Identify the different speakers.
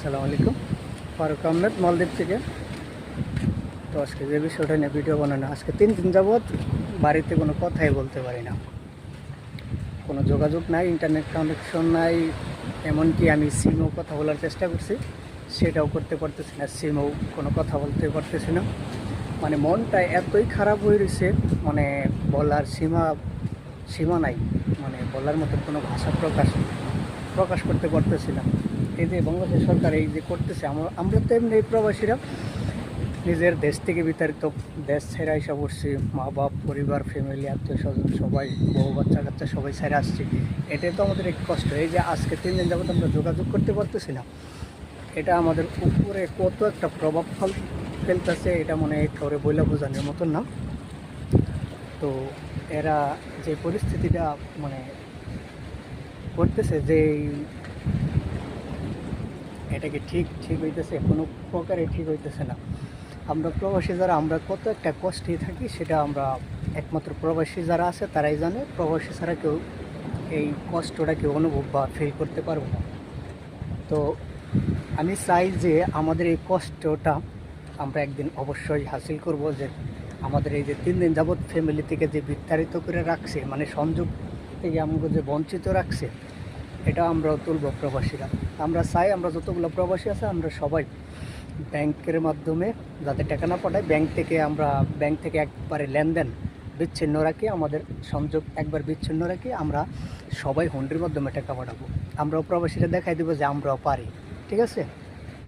Speaker 1: আসসালামু আলাইকুম। ফারুক আহমেদ, মালদ্বীপ থেকে। তো আজকে যে বিষয়টা নিয়ে ভিডিও বানানো, আজকে তিন দিন যাবৎ বাড়িতে কোনো কথাই বলতে পারি না। কোনো যোগাযোগ নাই ইন্টারনেট কানেকশন নাই, এমনকি আমি সিমও কথা বলার চেষ্টা করছি। সেটাও করতে পারতেছি না সিমও কোনো কথা বলতে পারতেছি না। মানে মনটা এতই খারাপ হয়ে রয়েছে মানে বলার সীমা সীমা নাই। মানে বলার মতো কোনো ভাষা প্রকাশ প্রকাশ করতে পারতেছি না। এই যে বাংলাদেশ সরকার এই যে করতেছে আমরা আমরা তো এমনি প্রবাসীরা নিজের দেশ থেকে বিতাড়িত দেশ ছেড়ে এসে পড়ছি মা বাপ পরিবার ফ্যামিলি আত্মীয় স্বজন সবাই, বউ বাচ্চা কাচ্চা সবাই ছেড়ে আসছি। এটাই তো আমাদের এক কষ্ট। এই যে আজকে তিন দিন যাবত আমরা যোগাযোগ করতে পারতেছি না, এটা আমাদের উপরে কত একটা প্রভাব ফল, ফেলতেছে, এটা মনে ঠোরে বইলা বোঝানোর মতন না। তো এরা যে পরিস্থিতিটা মানে করতেছে যে এই- এটা কি ঠিক ঠিক হইতেছে? কোনো প্রকারে ঠিক হইতেছে না। আমরা প্রবাসী যারা, আমরা কত একটা কষ্টে থাকি, সেটা আমরা একমাত্র প্রবাসী যারা আছে, তারাই জানে। প্রবাসী ছাড়া কেউ এই কষ্টটা কেউ অনুভব বা ফিল করতে পারব না। তো আমি চাই যে আমাদের এই কষ্টটা আমরা একদিন অবশ্যই হাসিল করব যে আমাদের এই যে তিন দিন যাবৎ ফ্যামিলি থেকে যে বিস্তারিত করে রাখছে মানে সংযোগ থেকে আমাকে যে বঞ্চিত রাখছে এটা আমরাও তুলব প্রবাসীরা। আমরা চাই, আমরা যতগুলো প্রবাসী আছে, আমরা সবাই ব্যাংকের মাধ্যমে যাতে টাকা না পাঠায়, ব্যাংক থেকে আমরা, ব্যাংক থেকে একবারে লেনদেন বিচ্ছিন্ন রাখি, আমাদের সংযোগ একবার বিচ্ছিন্ন রাখি, আমরা সবাই হন্ডির মাধ্যমে টাকা পাঠাবো। আমরাও প্রবাসীরা দেখাই দেবো যে আমরাও পারি, ঠিক আছে?